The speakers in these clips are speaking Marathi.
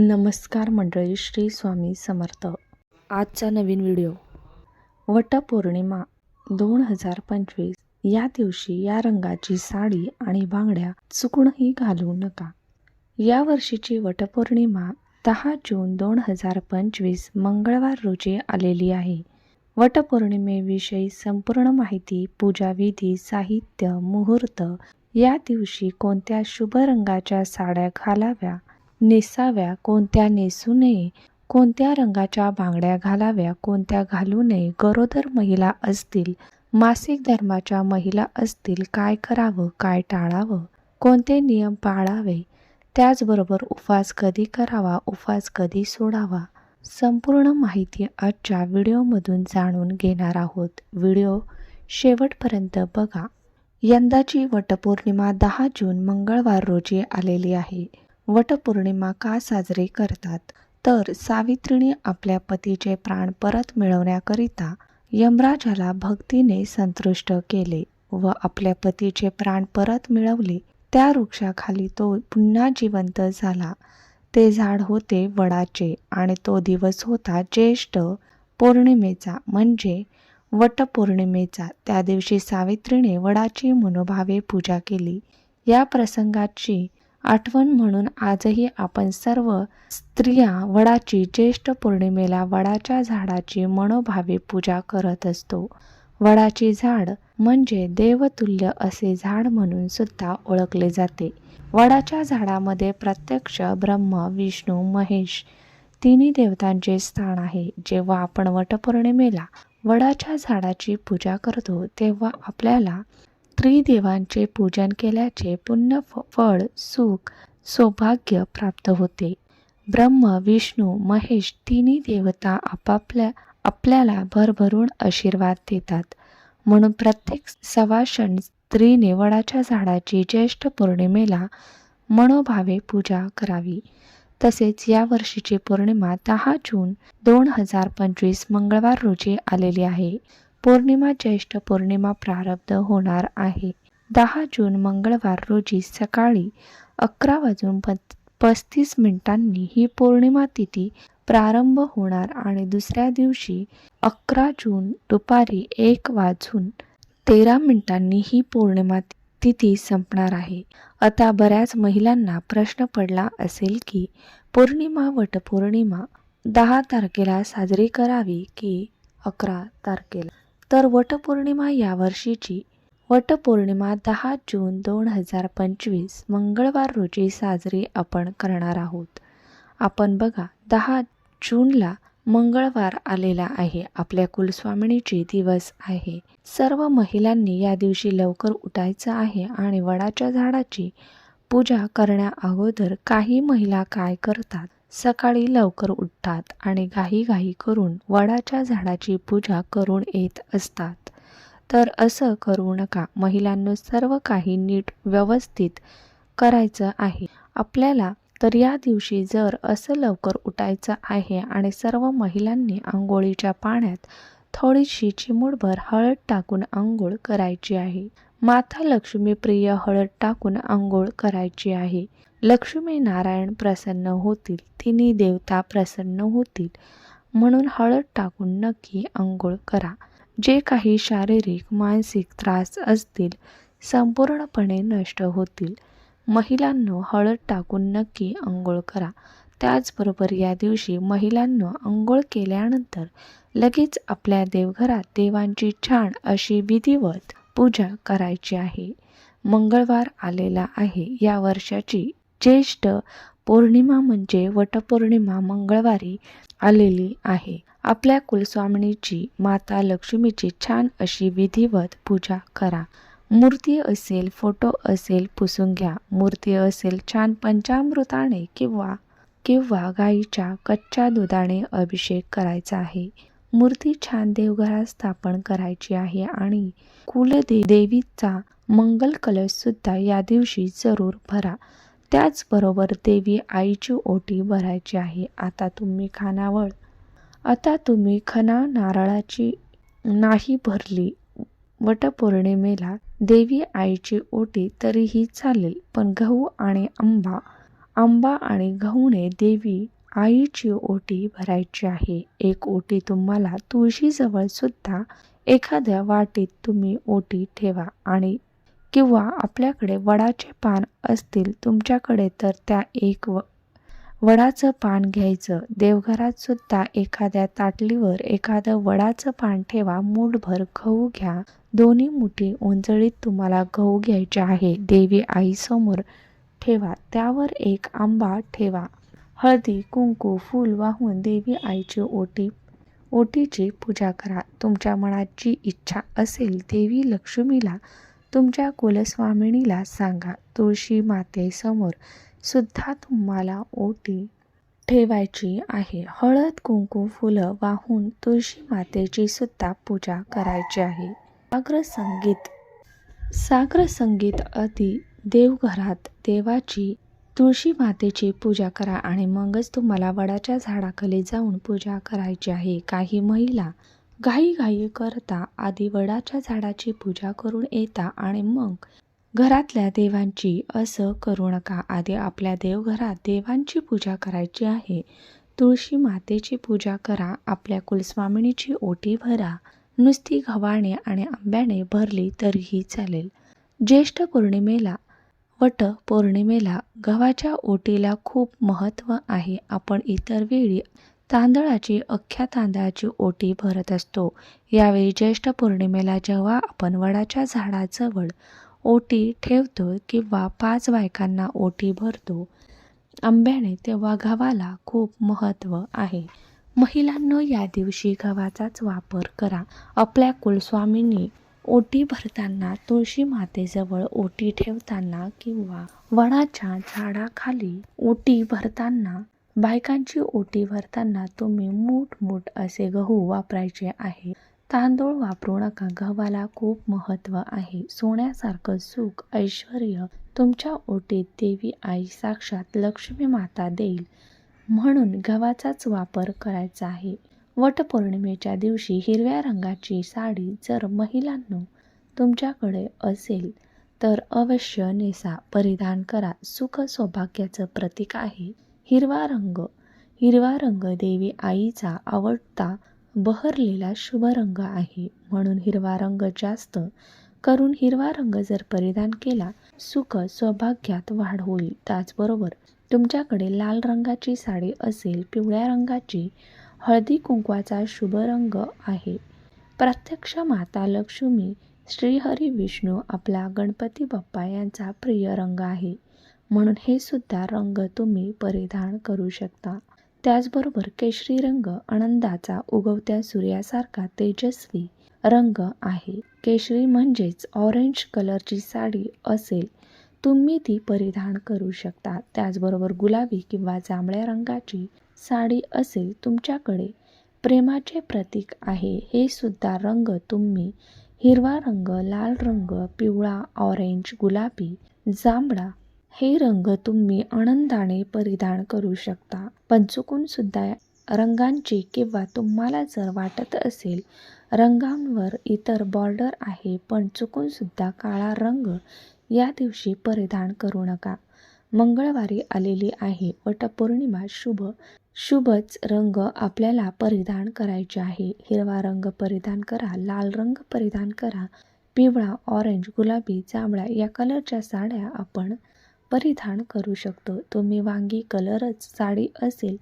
नमस्कार मंडळी श्री स्वामी समर्थ. आजचा नवीन व्हिडिओ. वटपौर्णिमा दोन हजार पंचवीस. या दिवशी या रंगाची साडी आणि बांगड्या चुकूनही घालू नका. या वर्षीची वटपौर्णिमा दहा जून दोन हजार पंचवीस मंगळवार रोजी आलेली आहे. वटपौर्णिमेविषयी संपूर्ण माहिती पूजाविधी साहित्य मुहूर्त या दिवशी कोणत्या शुभ रंगाच्या साड्या घालाव्या नेसाव्या कोणत्या नेसू नये कोणत्या रंगाच्या बांगड्या घालाव्या कोणत्या घालू नये गरोदर महिला असतील मासिक धर्माच्या महिला असतील काय करावं काय टाळावं कोणते नियम पाळावे त्याचबरोबर उपवास कधी करावा उपवास कधी सोडावा संपूर्ण माहिती आजच्या व्हिडिओमधून जाणून घेणार आहोत. व्हिडिओ शेवटपर्यंत बघा. यंदाची वटपौर्णिमा दहा जून मंगळवार रोजी आलेली आहे. वटपौर्णिमा का साजरी करतात? तर सावित्रीने आपल्या पतीचे प्राण परत मिळवण्याकरिता यमराजाला भक्तीने संतुष्ट केले व आपल्या पतीचे प्राण परत मिळवले. त्या वृक्षाखाली तो पुन्हा जिवंत झाला. ते झाड होते वडाचे आणि तो दिवस होता ज्येष्ठ पौर्णिमेचा. म्हणजे वटपौर्णिमेचा. त्या दिवशी सावित्रीने वडाची मनोभावे पूजा केली. या प्रसंगाची आठवण म्हणून आजही आपण सर्व स्त्रिया वडाची ज्येष्ठ पौर्णिमेला वडाच्या झाडाची मनोभावे पूजा करत असतो. वडाची झाड म्हणजे देवतुल्य असे झाड म्हणून सुद्धा ओळखले जाते. वडाच्या झाडामध्ये प्रत्यक्ष ब्रह्म विष्णू महेश तिन्ही देवतांचे स्थान आहे. जेव्हा आपण वटपौर्णिमेला वडाच्या झाडाची पूजा करतो तेव्हा आपल्याला त्रिदेवांचे पूजन केल्याचे पुण्य फ- फळ सुख सौभाग्य प्राप्त होते. ब्रह्म विष्णू महेश तिन्ही देवता आपापल्या आपल्याला भरभरून आशीर्वाद देतात. म्हणून प्रत्येक सवाषण स्त्रीने वडाच्या झाडाची ज्येष्ठ पौर्णिमेला मनोभावे पूजा करावी. तसेच या वर्षीची पौर्णिमा दहा जून दोन हजार पंचवीस मंगळवार रोजी आलेली आहे. पौर्णिमा ज्येष्ठ पौर्णिमा प्रारब्ध होणार आहे. दहा जून मंगळवार रोजी सकाळी अकरा वाजून पत पस्तीस मिनिटांनी ही पौर्णिमा तिथी प्रारंभ होणार आणि दुसऱ्या दिवशी अकरा जून दुपारी एक वाजून तेरा मिनिटांनी ही पौर्णिमा तिथी संपणार आहे. आता बऱ्याच महिलांना प्रश्न पडला असेल की पौर्णिमा वटपौर्णिमा दहा तारखेला साजरी करावी की अकरा तारखेला? तर वटपौर्णिमा यावर्षीची वटपौर्णिमा दहा जून दोन हजार पंचवीस मंगळवार रोजी साजरी आपण करणार आहोत. आपण बघा दहा जूनला मंगळवार आलेला आहे. आपल्या कुलस्वामिनीची दिवस आहे. सर्व महिलांनी या दिवशी लवकर उठायचं आहे आणि वडाच्या झाडाची पूजा करण्या अगोदर काही महिला काय करतात? सकाळी लवकर उठतात आणि घाईघाई करून वडाच्या झाडाची पूजा करून येत असतात. तर असं करू नका. महिलांना सर्व काही नीट व्यवस्थित करायचं आहे. आपल्याला तर या दिवशी जर असं लवकर उठायचं आहे आणि सर्व महिलांनी आंघोळीच्या पाण्यात थोडीशी चिमूडभर हळद टाकून आंघोळ करायची आहे. माता लक्ष्मी प्रिय हळद टाकून आंघोळ करायची आहे. लक्ष्मी नारायण प्रसन्न होतील तिन्ही देवता प्रसन्न होतील. म्हणून हळद टाकून नक्की आंघोळ करा. जे काही शारीरिक मानसिक त्रास असतील संपूर्णपणे नष्ट होतील. महिलांनो हळद टाकून नक्की आंघोळ करा. त्याचबरोबर या दिवशी महिलांनो आंघोळ केल्यानंतर लगेच आपल्या देवघरात देवांची छान अशी विधिवत पूजा करायची आहे. मंगळवार आलेला आहे या वर्षाची ज्येष्ठ पौर्णिमा म्हणजे वटपौर्णिमा मंगळवारी आलेली आहे. आपल्या कुलस्वामिनीची माता लक्ष्मीची छान अशी विधिवत पूजा करा. मूर्ती असेल फोटो असेल पुसून घ्या. मूर्ती असेल छान पंचामृताने किंवा किंवा गाईच्या कच्च्या दुधाने अभिषेक करायचा आहे. मूर्ती छान देवघरात स्थापन करायची आहे आणि कुलदे देवीचा मंगल कलश सुद्धा या दिवशी जरूर भरा. त्याचबरोबर देवी आईची ओटी भरायची आहे. आता तुम्ही खानावळ. आता तुम्ही खना नारळाची नाही भरली. वटपौर्णिमेला देवी आईची ओटी तरीही चालेल. पण गहू आणि आंबा आंबा आणि गहूने देवी आईची ओटी भरायची आहे. एक ओटी तुम्हाला तुळशीजवळ सुद्धा एखाद्या वाटीत तुम्ही ओटी ठेवा आणि किंवा आपल्याकडे वडाचे पान असतील तुमच्याकडे तर त्या एक व वडाचं पान घ्यायचं. देवघरात सुद्धा एखाद्या ताटलीवर एखादं वडाचं पान ठेवा. मूठभर गहू घ्या. दोन्ही मुठी उंजळीत तुम्हाला गहू घ्यायचे आहे. देवी आईसमोर ठेवा. त्यावर एक आंबा ठेवा. हळदी कुंकू फूल वाहून देवी आईची ओटी ओटीची पूजा करा. तुमच्या मनात जी इच्छा असेल देवी लक्ष्मीला तुमच्या कुलस्वामिनीला सांगा तुळशी मातेसमोर सुद्धा तुम्हाला ओटी ठेवायची आहे. हळद कुंकू फुलं वाहून तुळशी मातेची सुद्धा पूजा करायची आहे. सागर संगीत सागर संगीत अति देवघरात देवाची तुळशी मातेची पूजा करा आणि मगच तुम्हाला वडाच्या झाडाखाली जाऊन पूजा करायची आहे. काही महिला घाई घाई करता आधी वडाच्या झाडाची पूजा करून येता आणि मग घरातल्या देवांची असं करू नका. आधी आपल्या देवघरात देवांची पूजा करायची आहे. तुळशी मातेची पूजा करा. आपल्या कुलस्वामिनीची ओटी भरा. नुसती गव्हाणे आणि आंब्याने भरली तरीही चालेल. ज्येष्ठ पौर्णिमेला वट पौर्णिमेला गव्हाच्या ओटीला खूप महत्त्व आहे. आपण इतर वेळी तांदळाची अख्ख्या तांदळाची ओटी भरत असतो. यावेळी ज्येष्ठ पौर्णिमेला जेव्हा आपण वडाच्या झाडाजवळ ओटी ठेवतो किंवा पाच बायकांना ओटी भरतो आंब्याने तेव्हा गव्हाला खूप महत्त्व आहे. महिलांनो या दिवशी गव्हाचाच वापर करा. आपल्या कुलस्वामींनी ओटी भरताना तुळशी मातेजवळ ओटी ठेवताना किंवा वडाच्या झाडाखाली ओटी भरताना बायकांची ओटी भरताना तुम्ही मूठ मूठ असे गहू वापरायचे आहे. तांदूळ वापरू नका गव्हाला खूप महत्त्व आहे. सोन्यासारखं सुख ऐश्वर तुमच्या ओटीत देवी आई साक्षात लक्ष्मी माता देईल. म्हणून गव्हाचाच वापर करायचा आहे. वटपौर्णिमेच्या दिवशी हिरव्या रंगाची साडी जर महिलांनो तुमच्याकडे असेल तर अवश्य नेसा परिधान करा. सुख सौभाग्याचं प्रतीक आहे. हिरवा रंग. हिरवा रंग देवी आईचा आवडता बहरलेला शुभ रंग आहे. म्हणून हिरवा रंग जास्त करून हिरवा रंग जर परिधान केला सुख सौभाग्यात वाढ होईल. त्याचबरोबर तुमच्याकडे लाल रंगाची साडी असेल पिवळ्या रंगाची हळदी कुंकवाचा शुभ रंग आहे. प्रत्यक्ष माता लक्ष्मी श्रीहरी विष्णू आपला गणपती बाप्पा यांचा प्रिय रंग आहे. म्हणून हे सुद्धा रंग तुम्ही परिधान करू शकता. त्याचबरोबर केशरी रंग आनंदाचा उगवत्या सूर्यासारखा तेजस्वी रंग आहे. केशरी म्हणजेच ऑरेंज कलरची साडी असेल तुम्ही ती परिधान करू शकता. त्याचबरोबर गुलाबी किंवा जांभळ्या रंगाची साडी असेल तुमच्याकडे प्रेमाचे प्रतीक आहे. हे सुद्धा रंग तुम्ही हिरवा रंग लाल रंग पिवळा ऑरेंज गुलाबी जांभळा हे रंग तुम्ही आनंदाने परिधान करू शकता. पण चुकूनसुद्धा रंगांची किंवा तुम्हाला जर वाटत असेल रंगांवर इतर बॉर्डर आहे पण चुकून सुद्धा काळा रंग या दिवशी परिधान करू नका. मंगळवारी आलेली आहे. वटपौर्णिमा शुभ. शुभच रंग आपल्याला परिधान करायचे आहे. हिरवा रंग परिधान करा लाल रंग परिधान करा पिवळा ऑरेंज गुलाबी जांभळा या कलरच्या साड्या आपण परिधान करू शकतो. तुम्ही वांगी कलरच साडी असेल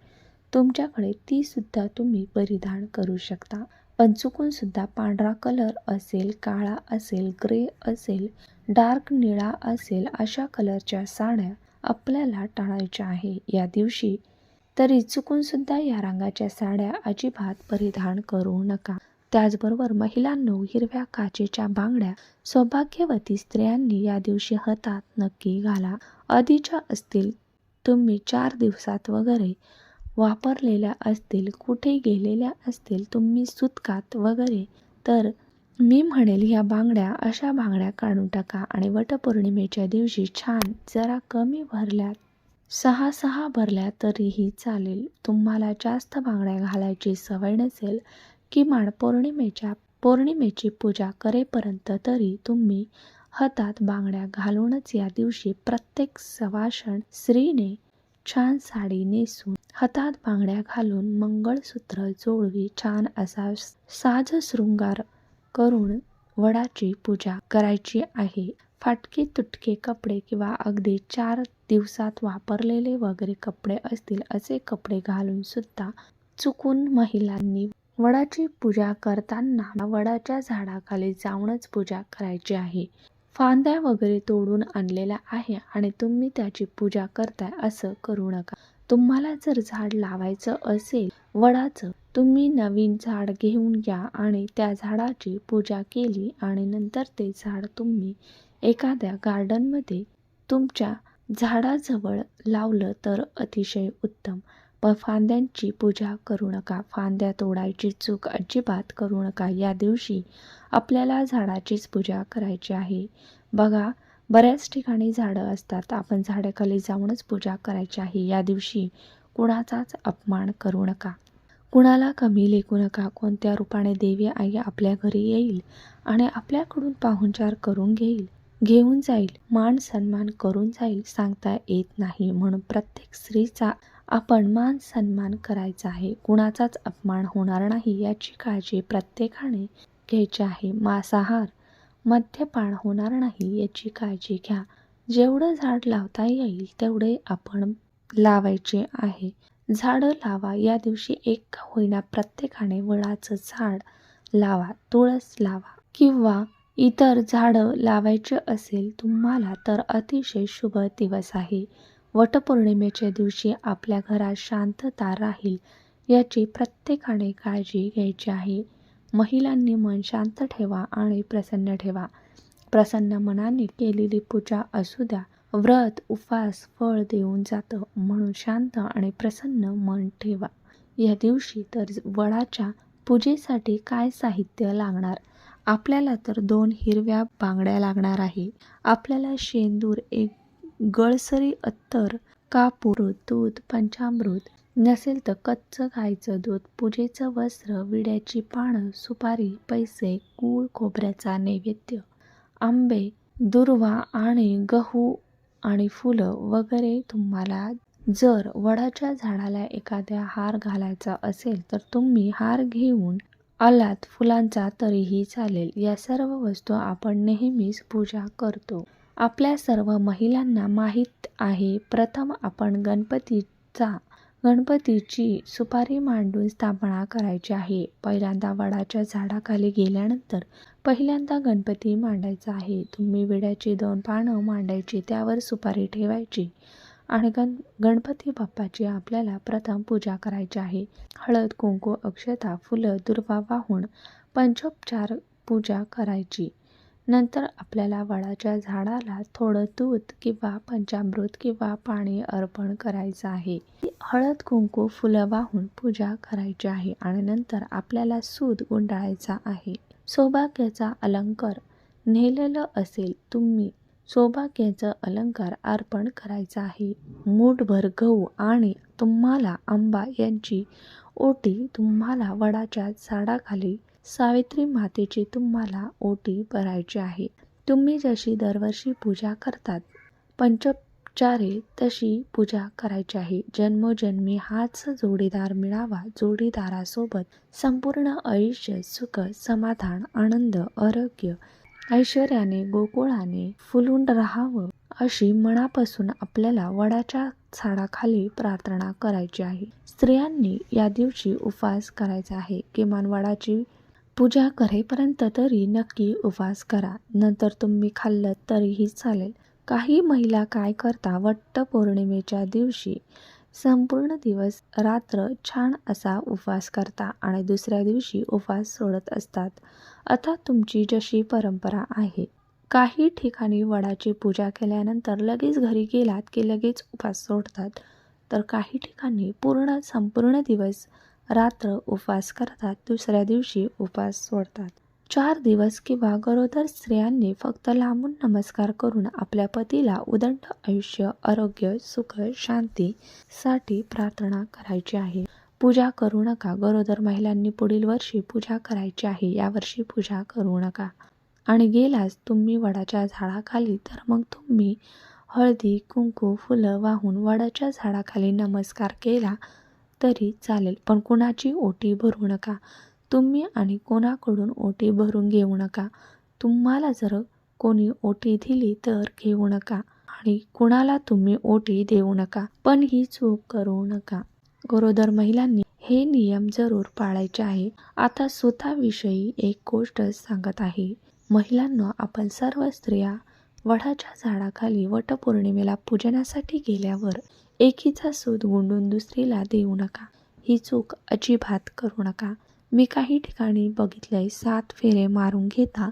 तुमच्याकडे ती सुद्धा तुम्ही परिधान करू शकता. पण चुकून सुद्धा पांढरा कलर असेल काळा असेल ग्रे असेल डार्क निळा असेल अशा कलरच्या साड्या आपल्याला टाळायच्या आहे. या दिवशी तरी चुकून सुद्धा या रंगाच्या साड्या अजिबात परिधान करू नका. त्याचबरोबर महिलांनो हिरव्या काचेच्या बांगड्या सौभाग्यवती स्त्रियांनी या दिवशी हातात नक्की घाला. आधीच्या असतील तुम्ही चार दिवसात वगैरे वापरलेल्या असतील कुठे गेलेल्या असतील तुम्ही सुतकात वगैरे तर मी म्हणेल ह्या बांगड्या अशा बांगड्या काढून टाका आणि वटपौर्णिमेच्या दिवशी छान जरा कमी भरल्या सहा सहा भरल्या तरीही चालेल. तुम्हाला जास्त बांगड्या घालायची सवय नसेल किमान पौर्णिमेच्या पौर्णिमेची पूजा करेपर्यंत तरी तुम्ही हातात बांगड्या घालूनच या दिवशी प्रत्येक सवाषण स्त्रीने छान साडी नेसून हातात बांगड्या घालून मंगळसूत्र जोडवी छान असा साज शृंगार करून वडाची पूजा करायची आहे. फाटके तुटके कपडे किंवा अगदी चार दिवसात वापरलेले वगैरे कपडे असतील असे कपडे घालून सुद्धा चुकून महिलांनी वडाची पूजा करताना वडाच्या झाडाखाली जाऊनच पूजा करायची आहे. फांद्या वगैरे तोडून आणलेल्या आहे आणि तुम्ही त्याची पूजा करताय असं करू नका. तुम्हाला जर झाड लावायचं असेल वडाचं तुम्ही नवीन झाड घेऊन या आणि त्या झाडाची पूजा केली आणि नंतर ते झाड तुम्ही एखाद्या गार्डनमध्ये तुमच्या झाडाजवळ लावलं तर अतिशय उत्तम. पण फांद्यांची पूजा करू नका. फांद्या तोडायची चूक अजिबात करू नका. या दिवशी आपल्याला झाडाचीच पूजा करायची आहे. बघा बऱ्याच ठिकाणी झाडं असतात. आपण झाडाखाली जाऊनच पूजा करायची आहे. या दिवशी कुणाचाच अपमान करू नका. कुणाला कमी लेखू नका. कोणत्या रूपाने देवी आई आपल्या घरी येईल आणि आपल्याकडून पाहुणचार करून घेईल? घेऊन जाईल. मान सन्मान करून जाईल सांगता येत नाही. म्हणून प्रत्येक स्त्रीचा आपण मान सन्मान करायचा आहे. कुणाचाच अपमान होणार नाही याची काळजी प्रत्येकाने घ्यायची आहे. मांसाहार मद्यपान होणार नाही याची काळजी घ्या. जेवढं झाड लावता येईल तेवढे आपण लावायचे आहे. झाडं लावा. या दिवशी एक होईना प्रत्येकाने वडाचं झाड लावा. तुळस लावा. किंवा इतर झाडं लावायचे असेल तुम्हाला तर अतिशय शुभ दिवस आहे. वटपौर्णिमेच्या दिवशी आपल्या घरात शांतता राहील याची प्रत्येकाने काळजी घ्यायची आहे. महिलांनी मन शांत ठेवा आणि प्रसन्न ठेवा. प्रसन्न मनाने केलेली पूजा असू द्या व्रत उपवास फळ देऊन जातं म्हणून शांत आणि प्रसन्न मन ठेवा. या दिवशी तर वडाच्या पूजेसाठी काय साहित्य लागणार? आपल्याला तर दोन हिरव्या बांगड्या लागणार आहे. आपल्याला शेंदूर एक गळसरी अत्तर कापूर दूध पंचामृत नसेल तर कच्चं गायचं दूध पूजेचं वस्त्र विड्याची पानं सुपारी पैसे गूळ खोबऱ्याचा नैवेद्य आंबे दुर्वा आणि गहू आणि फुलं वगैरे तुम्हाला जर वडाच्या झाडाला एखाद्या हार घालायचा असेल तर तुम्ही हार घेऊन आलात फुलांचा तरीही चालेल. या सर्व वस्तू आपण नेहमीच पूजा करतो. आपल्या सर्व महिलांना माहीत आहे. प्रथम आपण गणपतीचा गणपतीची सुपारी मांडून स्थापना करायची आहे. पहिल्यांदा वडाच्या झाडाखाली गेल्यानंतर पहिल्यांदा गणपती मांडायचा आहे. तुम्ही विड्याची दोन पानं मांडायची त्यावर सुपारी ठेवायची आणि गण गणपती बाप्पाची आपल्याला प्रथम पूजा करायची आहे. हळद कुंकू अक्षता फुलं दुर्वा वाहून पंचोपचार पूजा करायची. नंतर आपल्याला वडाच्या झाडाला थोडं दूध किंवा पंचामृत किंवा पाणी अर्पण करायचं आहे. हळद कुंकू फुलं वाहून पूजा करायची आहे आणि नंतर आपल्याला सूद गुंडाळायचा आहे. सौभाग्याचा अलंकार नेलेलं असेल तुम्ही सौभाग्याचं अलंकार अर्पण करायचा आहे. मूठभर गहू आणि तुम्हाला आंबा यांची ओटी तुम्हाला वडाच्या झाडाखाली सावित्री मातेची तुम्हाला ओटी भरायची आहे. तुम्ही जशी दरवर्षी पूजा करतात पंचोपचारे तशी पूजा करायची आहे. जन्मोजन्मी हाच जोडीदार मिळावा. जोडीदारासोबत संपूर्ण आयुष्य सुख समाधान आनंद आरोग्य ऐश्वर्याने गोकुळाने फुलून राहावं अशी मनापासून आपल्याला वडाच्या झाडाखाली प्रार्थना करायची आहे. स्त्रियांनी या दिवशी उपवास करायचा आहे. किमान वडाची पूजा करेपर्यंत तरी नक्की उपवास करा. नंतर तुम्ही खाल्लं तरीही चालेल. काही महिला काय करता वट्ट पौर्णिमेच्या दिवशी? संपूर्ण दिवस रात्र छान असा उपवास करता आणि दुसऱ्या दिवशी उपवास सोडत असतात. आता तुमची जशी परंपरा आहे. काही ठिकाणी वडाची पूजा केल्यानंतर लगेच घरी गेलात की लगेच उपवास सोडतात. तर काही ठिकाणी पूर्ण संपूर्ण दिवस रात्र उपवास करतात दुसऱ्या दिवशी उपवास सोडतात. चार दिवस किंवा गरोदर स्त्रियांनी फक्त लांबून नमस्कार करून आपल्या पतीला उदंड आयुष्य आरोग्य सुख शांतीसाठी प्रार्थना करायची आहे. पूजा करू नका. गरोदर महिलांनी पुढील वर्षी पूजा करायची आहे. यावर्षी पूजा करू नका. आणि गेलास तुम्ही वडाच्या झाडाखाली तर मग तुम्ही हळदी कुंकू फुलं वाहून वडाच्या झाडाखाली नमस्कार केला तरी चालेल. पण कुणाची ओटी भरू नका. तुम्ही आणि कोणाकडून ओटी भरून घेऊ नका. तुम्हाला जर कोणी ओटी दिली तर घेऊ नका. आणि कुणाला तुम्ही ओटी देऊ नका. पण ही चूक करू नका. गरोदर महिलांनी हे नियम जरूर पाळायचे आहे. आता स्वतःविषयी एक गोष्ट सांगत आहे. महिलांना आपण सर्व स्त्रिया वडाच्या झाडाखाली वटपौर्णिमेला पूजनासाठी गेल्यावर एकीचा सूत गुंडून दुसरीला देऊ नका. ही चूक अजिबात करू नका. मी काही ठिकाणी बघितलंय सात फेरे मारून घेता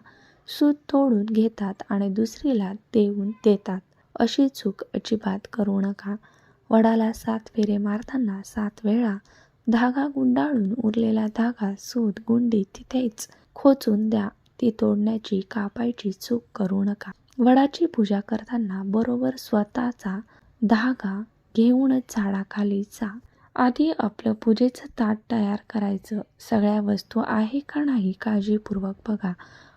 सूत तोडून घेतात आणि दुसरीला देऊन देतात. अशी चूक अजिबात करू नका. वडाला सात फेरे मारताना सात वेळा धागा गुंडाळून उरलेला धागा सूत गुंडी तिथेच खोचून द्या. ती तोडण्याची कापायची चूक करू नका. वडाची पूजा करताना बरोबर स्वतःचा धागा घेऊनच झाडाखाली जा. आधी आपलं पूजेचं ताट तयार करायचं. सगळ्या वस्तू आहे का नाही काळजीपूर्वक बघा.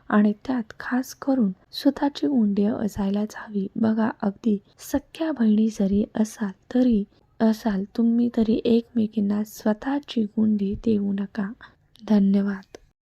आणि त्यात खास करून स्वतःची उंडी असायलाच हवी बघा अगदी सख्या बहिणी जरी असाल तरी असाल तुम्ही तरी एकमेकींना स्वतःची गुंडी देऊ नका. धन्यवाद.